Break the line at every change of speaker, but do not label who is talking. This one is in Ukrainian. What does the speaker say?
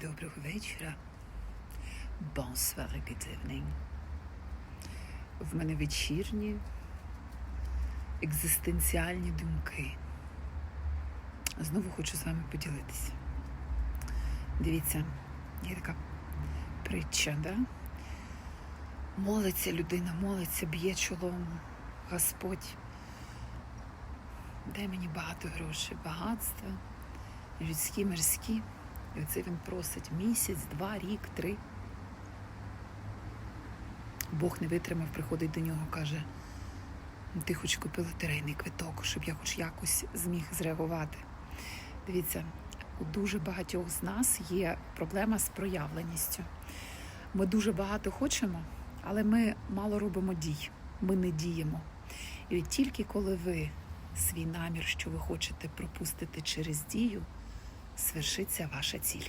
Доброго вечора. Bonsoir, good evening. В мене вечірні екзистенціальні думки. Знову хочу з вами поділитися. Дивіться, є така притча, да? Молиться людина, молиться, б'є чолом. Господь, дай мені багато грошей, багатства, людські, мирські. І оце він просить місяць, два, рік, три. Бог не витримав, приходить до нього, каже: «Ну, ти хоч купи лотерейний квиток, щоб я хоч якось зміг зреагувати. Дивіться, у дуже багатьох з нас є проблема з проявленістю. Ми дуже багато хочемо, але ми мало робимо дій, ми не діємо. І тільки коли ви свій намір, що ви хочете пропустити через дію, свершиться ваша ціль.